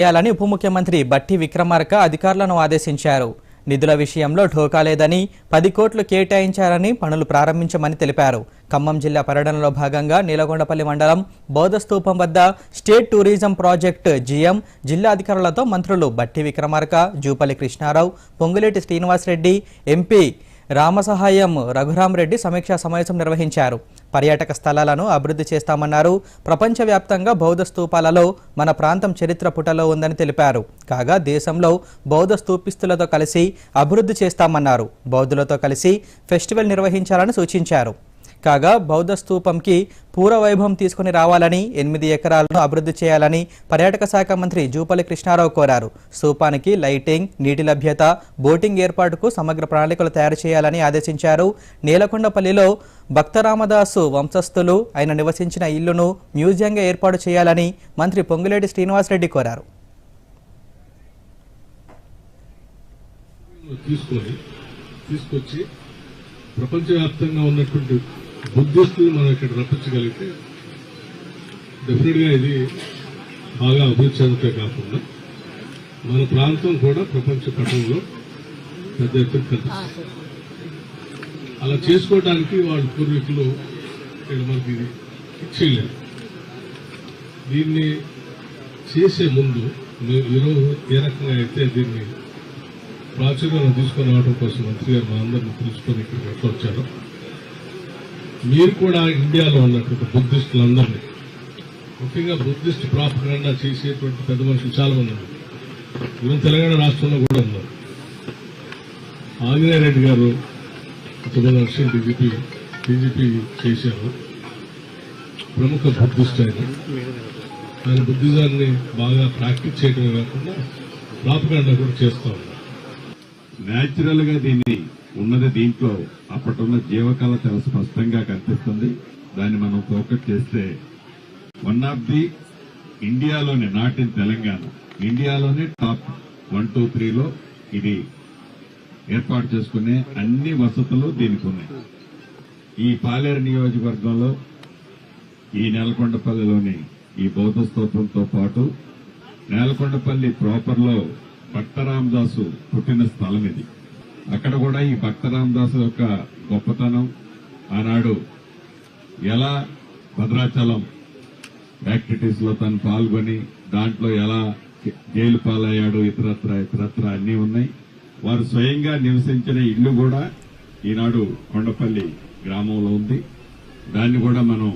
చేయాలని ఉప ముఖ్యమంత్రి బట్టి విక్రమార్క అధికారులను ఆదేశించారు. నిధుల విషయంలో ఢోకా లేదని పది కోట్లు కేటాయించారని పనులు ప్రారంభించమని తెలిపారు. ఖమ్మం జిల్లా పర్యటనలో భాగంగా నీలగొండపల్లి మండలం బౌద్ధస్తూపం వద్ద స్టేట్ టూరిజం ప్రాజెక్టు జీఎం జిల్లా అధికారులతో మంత్రులు బట్టి విక్రమార్క జూపల్లి కృష్ణారావు పొంగులేటి శ్రీనివాసరెడ్డి ఎంపీ రామసహాయం రఘురామరెడ్డి సమీక్షా సమావేశం నిర్వహించారు. పర్యాటక స్థలాలను అభివృద్ధి చేస్తామన్నారు. ప్రపంచవ్యాప్తంగా బౌద్ధ స్తూపాలలో మన ప్రాంతం చరిత్ర పుటలో ఉందని తెలిపారు. కాగా దేశంలో బౌద్ధ స్తూపిస్తులతో కలిసి అభివృద్ధి చేస్తామన్నారు. బౌద్ధులతో కలిసి ఫెస్టివల్ నిర్వహించాలని సూచించారు. కాగా బౌద్ధ స్థూపంకి పూర్వ వైభవం తీసుకుని రావాలని ఎనిమిది ఎకరాలను అభివృద్ధి చేయాలని పర్యాటక శాఖ మంత్రి జూపల్లి కృష్ణారావు కోరారు. స్థూపానికి లైటింగ్ నీటి లభ్యత బోటింగ్ ఏర్పాటుకు సమగ్ర ప్రణాళికలు తయారు చేయాలని ఆదేశించారు. నేలకొండపల్లిలో భక్తరామదాసు వంశస్థులు ఆయన నివసించిన ఇల్లును మ్యూజియంగా ఏర్పాటు చేయాలని మంత్రి పొంగులేటి శ్రీనివాసరెడ్డి కోరారు. తీసుకొని తీసుకొచ్చి ప్రపంచవ్యాప్తంగా ఉన్నటువంటి బుద్ధిస్టులు మనం ఇక్కడ రప్పించగలిగితే డెఫినెట్గా ఇది బాగా అభివృద్ధి చెందుతే కాకుండా మన ప్రాంతం కూడా ప్రపంచ పట్టణంలో పెద్ద ఎత్తున కనిపిస్తుంది. అలా చేసుకోవడానికి వాళ్ళ పూర్వీకులు ఇక్కడ మనకి ఇచ్చేయలేదు. దీన్ని చేసే ముందు ఈరోజు ఏ రకంగా అయితే దీన్ని ప్రాచుర్యం తీసుకుని రావడం కోసం మంత్రి గారు మా అందరిని పిలుచుకొని ఇక్కడికి వచ్చారు. మీరు కూడా ఇండియాలో ఉన్నటువంటి బుద్ధిస్టులందరినీ ముఖ్యంగా బుద్ధిస్ట్ ప్రాపగండా చేసేటువంటి పెద్ద మనుషులు చాలా మంది ఉన్నారు. ఈవెన్ తెలంగాణ రాష్ట్రంలో కూడా ఉన్నారు. ఆంజనేయ రెడ్డి గారు తొమ్మిది వర్షం డీజీపీ డీజీపీ చేశారు. ప్రముఖ బుద్ధిస్ట్ ఆయన. ఆయన బుద్ధిజాన్ని బాగా ప్రాక్టీస్ చేయడమే కాకుండా ప్రాపగండా కూడా చేస్తూ ఉన్నారు. న్యాచురల్గా దీన్ని ఉన్నది దీంట్లో అప్పటున్న జీవకళ చాలా స్పష్టంగా కనిపిస్తుంది. దాన్ని మనం ఫోకస్ చేస్తే వన్ ఆఫ్ ది ఇండియాలోనే నాట్ ఇన్ తెలంగాణ ఇండియాలోనే టాప్ వన్ టూ త్రీలో ఇది ఏర్పాటు చేసుకునే అన్ని వసతులు దీనికి ఉన్నాయి. ఈ పాలేరు నియోజకవర్గంలో ఈ నెలకొండపల్లిలోని ఈ బౌద్ధ స్తూపంతో పాటు నేలకొండపల్లి ప్రాపర్లో భక్తరామదాసు పుట్టిన స్థలం ఇది. అక్కడ కూడా ఈ భక్తరామదాసు యొక్క గొప్పతనం ఆనాడు ఎలా భద్రాచలం యాక్టివిటీస్లో తను పాల్గొని దాంట్లో ఎలా జైలు పాలయ్యాడు ఇతరత్ర ఇతరత్ర అన్నీ ఉన్నాయి. వారు స్వయంగా నివసించిన ఇల్లు కూడా ఈనాడు కొండపల్లి గ్రామంలో ఉంది. దాన్ని కూడా మనం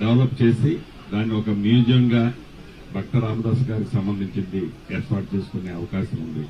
డెవలప్ చేసి దాన్ని ఒక మ్యూజియంగా భక్త రామదాస్ గారికి సంబంధించింది ఏర్పాటు చేసుకునే అవకాశం ఉంది.